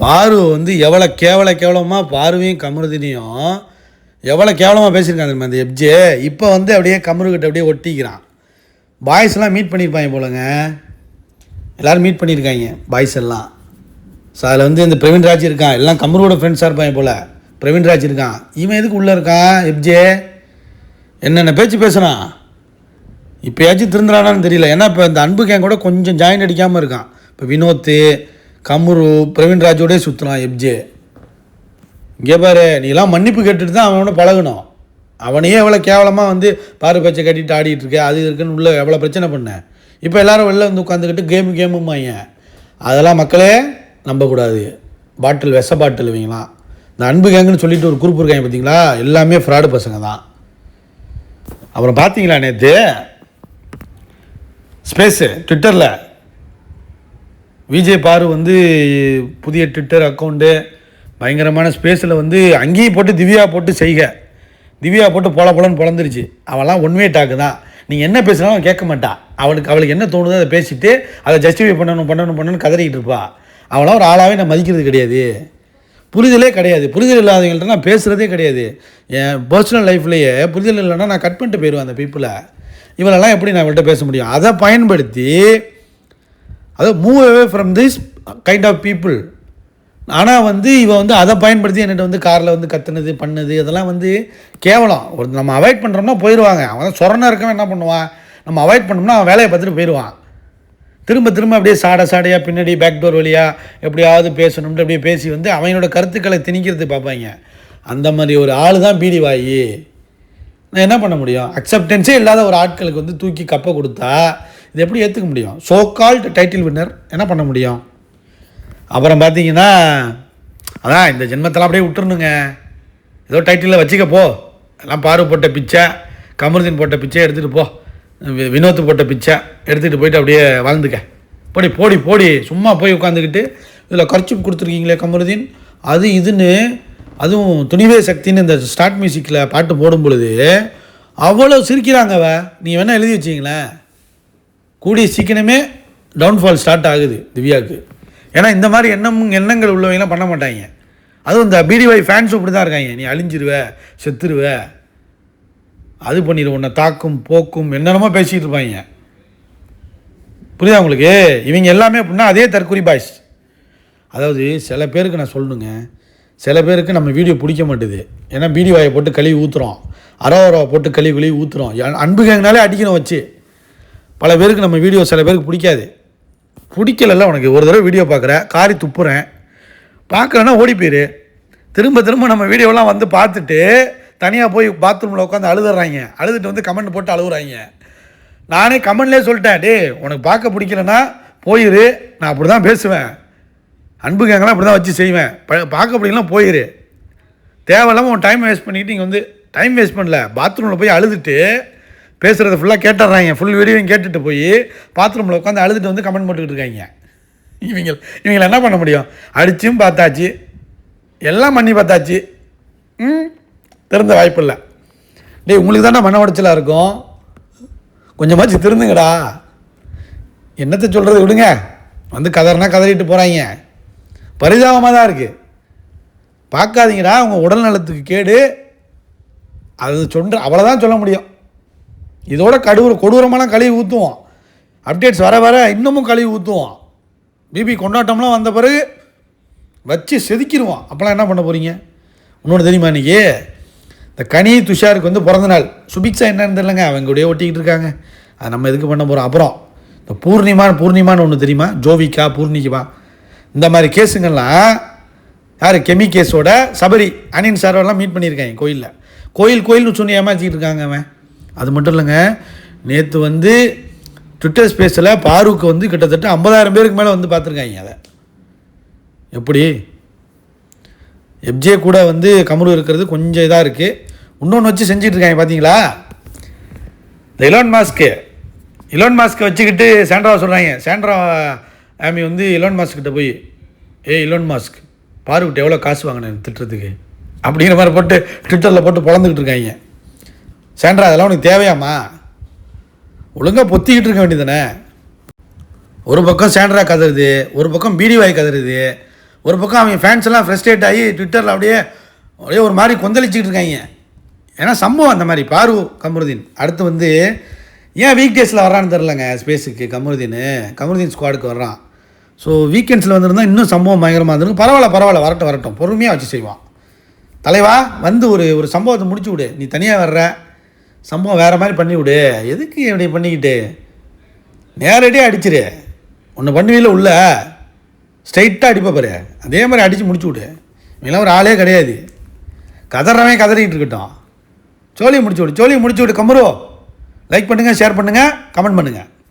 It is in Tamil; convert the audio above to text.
பாரு வந்து எவ்வளோ கேவல கேவலமாக பாருவையும் கமருதினியும் எவ்வளோ கேவலமாக பேசியிருக்காங்க தெரியுமா அந்த எப்ஜே இப்போ வந்து அப்படியே கமருக்கிட்ட அப்படியே ஒட்டிக்கிறான். பாய்ஸ்லாம் மீட் பண்ணியிருப்பாங்க போலங்க. எல்லோரும் மீட் பண்ணியிருக்காங்க பாய்ஸ் எல்லாம். ஸோ அதில் வந்து இந்த பிரவீன் ராஜ் இருக்கான். எல்லாம் கமரோட ஃப்ரெண்ட்ஸாக இருப்பாங்க போல். பிரவீன் ராஜ் இருக்கான். இவன் எதுக்கு உள்ளே இருக்கான் எப்ஜே என்னென்ன பேச்சு பேசுகிறான் இப்போயாச்சும் திருந்துறானான்னு தெரியல. ஏன்னா இப்போ இந்த அன்பு கேங் கூட கொஞ்சம் ஜாயின் அடிக்காமல் இருக்கான். இப்போ வினோத்து கமுரு பிரவீன் ராஜோடே சுற்றினான் எப்ஜே இங்கே பாரு நீலாம் மன்னிப்பு கேட்டுட்டு தான் அவனோட பழகணும் அவனையே எவ்வளோ கேவலமாக வந்து பாரு பச்சை கட்டிட்டு ஆடிட்டு இருக்க அது இருக்குன்னு உள்ள எவ்வளோ பிரச்சனை பண்ண? இப்போ எல்லாரும் வெளில வந்து உட்காந்துக்கிட்டு கேமு கேமுமாங்க அதெல்லாம் மக்களே நம்பக்கூடாது. பாட்டில் விஷ பாட்டில் இவங்களாம் இந்த அன்பு கேங்குன்னு சொல்லிட்டு ஒரு குரூப் இருக்காங்க பார்த்தீங்களா? எல்லாமே ஃப்ராடு பசங்க தான். அப்புறம் பார்த்தீங்களா நேற்று ஸ்பேஸு ட்விட்டரில் விஜய் பாரு வந்து புதிய ட்விட்டர் அக்கௌண்ட்டு பயங்கரமான ஸ்பேஸில் வந்து அங்கேயும் போட்டு திவ்யா போட்டு செய்க. திவ்யா போட்டு பொல பொலன்னு பொழந்துருச்சு. அவெல்லாம் ஒன்வே டாக்கு தான். நீங்கள் என்ன பேசுனாலும் அவன் கேட்க மாட்டான் அவளுக்கு அவளுக்கு என்ன தோணுதோ அதை பேசிட்டு அதை ஜஸ்டிஃபை பண்ணணும் பண்ணணும் பண்ணணும்னு கதறிக்கிட்டு இருப்பா. அவளாம் ஒரு ஆளாகவே நான் மதிக்கிறது கிடையாது. புரிதலே கிடையாது. புரிதல் இல்லாதவங்கள்ட்ட நான் பேசுகிறதே கிடையாது. என் பர்சனல் லைஃப்லேயே புரிதல் இல்லைன்னா நான் கட் பண்ணிட்டு போயிடுவேன் அந்த பீப்புளை இவளெல்லாம் எப்படி நான் இவள்கிட்ட பேச முடியும்? அதை பயன்படுத்தி அதாவது move away from this kind of people ஆனால் வந்து இவன் வந்து அதை பயன்படுத்தி என்கிட்ட வந்து காரில் வந்து கத்துனது பண்ணுது அதெல்லாம் வந்து கேவலம். ஒரு நம்ம அவாய்ட் பண்ணுறோம்னா போயிடுவாங்க அவன் சொரணம் இருக்கவன் என்ன பண்ணுவான்? நம்ம அவாய்ட் பண்ணோம்னா அவன் வேலையை பார்த்துட்டு போயிடுவான் திரும்ப திரும்ப அப்படியே சாட சாடையாக பின்னாடி பேக் டோர் வழியாக எப்படியாவது பேசணும்ட்டு அப்படியே பேசி வந்து அவனோட கருத்துக்களை திணிக்கிறது பார்ப்பாங்க. அந்த மாதிரி ஒரு ஆள் தான் பீடி வாயி. நான் என்ன பண்ண முடியும்? அக்செப்டன்ஸே இல்லாத ஒரு ஆட்களுக்கு வந்து தூக்கி கப்பை கொடுத்தா இது எப்படி ஏற்றுக்க முடியும்? சோ கால்ட் டைட்டில் வின்னர் என்ன பண்ண முடியும்? அப்புறம் பார்த்தீங்கன்னா அதான் இந்த ஜென்மத்தெல்லாம் அப்படியே விட்டுருணுங்க ஏதோ டைட்டிலில் வச்சுக்க போ. எல்லாம் பாரு போட்ட பிச்சை கமருதீன் போட்ட பிச்சை எடுத்துகிட்டு போ. வினோத் போட்ட பிச்சை எடுத்துகிட்டு போயிட்டு அப்படியே வாழ்ந்துக்க. போடி போடி போடி. சும்மா போய் உட்காந்துக்கிட்டு இதில் கர்ச்சி கொடுத்துருக்கீங்களே கமருதீன்? அது இதுன்னு அதுவும் துணிவே சக்தின்னு இந்த ஸ்டார்ட் மியூசிக்கில் பாட்டு போடும் பொழுது அவ்வளோ சிரிக்கிறாங்க அவ. நீ வேணால் எழுதி வச்சிங்களேன் கூடிய சீக்கிரமே டவுன்ஃபால் ஸ்டார்ட் ஆகுது திவ்யாவுக்கு. ஏன்னா இந்த மாதிரி எண்ணம் எண்ணங்கள் உள்ளவங்கலாம் பண்ண மாட்டாங்க. அதுவும் இந்த பிடிஒய் ஃபேன்ஸும் இப்படி தான் இருக்காங்க. நீ அழிஞ்சிருவ செத்துருவ அது பண்ணிடு உன்னை தாக்கும் போக்கும் என்னென்னமோ பேசிகிட்டு இருப்பாங்க. புரியுதா உங்களுக்கு? இவங்க எல்லாமே அப்படின்னா அதே தற்கொலை பாய்ஸ் அதாவது சில பேருக்கு நான் சொல்லணுங்க. சில பேருக்கு நம்ம வீடியோ பிடிக்க மாட்டுது. ஏன்னா பீடி வாயை போட்டு கழுவி ஊற்றுறோம் அரவரவை போட்டு கழுவி கழுவி ஊற்றுறோம் அன்பு கேங்கனாலே அடிக்கணும் வச்சு. பல பேருக்கு நம்ம வீடியோ சில பேருக்கு பிடிக்காது. பிடிக்கலல்ல உனக்கு. ஒரு தடவை வீடியோ பார்க்குறேன் காரி துப்புறேன். பார்க்கலன்னா ஓடி போயிரு. திரும்ப திரும்ப நம்ம வீடியோலாம் வந்து பார்த்துட்டு தனியாக போய் பாத்ரூமில் உட்காந்து அழுதுறாங்க. அழுதுட்டு வந்து கமெண்ட் போட்டு அழுகுறாங்க. நானே கமெண்ட்லேயே சொல்லிட்டேன் டே உனக்கு பார்க்க பிடிக்கலன்னா போயிரு. நான் அப்படி தான் பேசுவேன். அன்பு கேங்கெல்லாம் அப்படி தான் வச்சு செய்வேன். ப- பார்க்க பிடிக்கலாம் போயிரு. தேவையில்லாமல் உன் டைம் வேஸ்ட் பண்ணிக்கிட்டு இங்கே வந்து டைம் வேஸ்ட் பண்ணல. பாத்ரூமில் போய் அழுதுட்டு பேசுகிறத ஃபுல்லாக கேட்டுடுறாங்க ஃபுல் வீடியோவும் கேட்டுட்டு போய் பாத்ரூமில் உட்காந்து அழுதுட்டு வந்து கமெண்ட் போட்டுக்கிட்டு இருக்காங்க. இவங்க இவங்களை என்ன பண்ண முடியும்? அடிச்சும் பார்த்தாச்சு. எல்லாம் பண்ணி பார்த்தாச்சு. ம் திறந்த வாய்ப்பு இல்லை. டேய் உங்களுக்கு தானே மன உடைச்சலாக இருக்கும். கொஞ்சமாச்சு திருந்துங்கடா. என்னத்தை சொல்கிறது விடுங்க. வந்து கதறினா கதறிட்டு போகிறாங்க பரிதாபமாக தான் இருக்குது பார்க்காதீங்கடா உங்கள் உடல் நலத்துக்கு கேடு. அது சொல்கிற அவ்வளோதான் சொல்ல முடியும். இதோட கடூர கொடூரமான கழுவி ஊற்றுவோம் அப்டேட்ஸ் வர வர இன்னமும் கழுவி ஊற்றுவோம் பிபி கொண்டாட்டம்லாம் வந்த பிறகு வச்சு செதுக்கிடுவோம் அப்போலாம் என்ன பண்ண போகிறீங்க இன்னொன்று தெரியுமா இன்றைக்கி இந்த கனி துஷாருக்கு வந்து பிறந்த நாள். சுபிக்ஷா என்னன்னு தெரியலங்க. அவங்க கூடயே ஒட்டிக்கிட்டு இருக்காங்க. அது நம்ம எதுக்கு பண்ண போகிறோம் அப்புறம் இந்த பூர்ணிமான்னு பூர்ணிமான்னு ஒன்று தெரியுமா? ஜோவிகா பூர்ணிகா இந்த மாதிரி கேஸுங்கள்லாம் யார்? கெமி கேஸோட சபரி அனின் சாரெல்லாம் மீட் பண்ணியிருக்காங்க கோயிலில். கோயில் கோயில்னு சொன்னி ஏமாச்சிக்கிட்டு இருக்காங்க அவன். அது மட்டும் இல்லைங்க நேற்று வந்து ட்விட்டர் ஸ்பேஸில் பாருக்கு வந்து கிட்டத்தட்ட ஐம்பதாயிரம் பேருக்கு மேலே வந்து பார்த்துருக்காங்க அதை. எப்படி? எப்ஜே கூட வந்து கமரு இருக்கிறது கொஞ்சம் இதாக இருக்குது இன்னொன்று வச்சு செஞ்சிட்ருக்காங்க பார்த்தீங்களா இந்த இலோன் மாஸ்க்கு இலோன் மாஸ்க்கை வச்சுக்கிட்டு சாண்ட்ராவை சொல்கிறாங்க சாண்ட்ரா ஆமி வந்து இலோன் மாஸ்க் கிட்ட போய் ஏ இலோன் மாஸ்க் பாருக்கிட்ட எவ்வளோ காசு வாங்கினேன் திட்டுறதுக்கு? அப்படிங்கிற மாதிரி போட்டு ட்விட்டரில் போட்டு பொழந்துக்கிட்டு இருக்காங்க. சேண்டா அதெல்லாம் உனக்கு தேவையாம்மா. ஒழுங்காக பொத்திக்கிட்டு இருக்க வேண்டியதானே ஒரு பக்கம் சாண்ட்ரா கதறுது ஒரு பக்கம் பீடி வாய் கதறுது ஒரு பக்கம் அவங்க ஃபேன்ஸ் எல்லாம் ஃப்ரெஸ்ட்ரேட் ஆகி ட்விட்டரில் அப்படியே அப்படியே ஒரு மாதிரி கொந்தளிச்சிக்கிட்டு இருக்காங்க. ஏன்னா சம்பவம் அந்த மாதிரி பாரு கமருதீன். அடுத்து வந்து ஏன் வீக் டேஸில் வர்றான்னு தெரிலங்க ஸ்பேஸுக்கு கமருதீன். கமருதீன் ஸ்குவாடுக்கு வர்றான். ஸோ வீக்கெண்ட்ஸில் வந்திருந்தால் இன்னும் சம்பவம் பயங்கரமாக இருந்திருக்கும். பரவாயில்ல பரவாயில்ல வரட்டும் வரட்டும். பொறுமையாக வச்சு செய்வான். தலைவா வந்து ஒரு ஒரு சம்பவத்தை முடிச்சு விடு. நீ தனியாக வர்ற. சம்பவம் வேறு மாதிரி பண்ணிவிடு எதுக்கு இப்படி பண்ணிக்கிட்டு? நேரடியாக அடிச்சிரு. ஒன்று பண்ணுவீல உள்ள. ஸ்ட்ரைட்டாக அடிப்ப பாரு. அதே மாதிரி அடித்து முடிச்சு விடு. இவங்களாம் ஒரு ஆளே கிடையாது. கதறவன் கதறிக்கிட்டு இருக்கட்டும். சோழியை முடிச்சு விடு. சோழியை முடிச்சு விடு. கம்பரோ லைக் பண்ணுங்கள் ஷேர் பண்ணுங்கள் கமெண்ட் பண்ணுங்கள்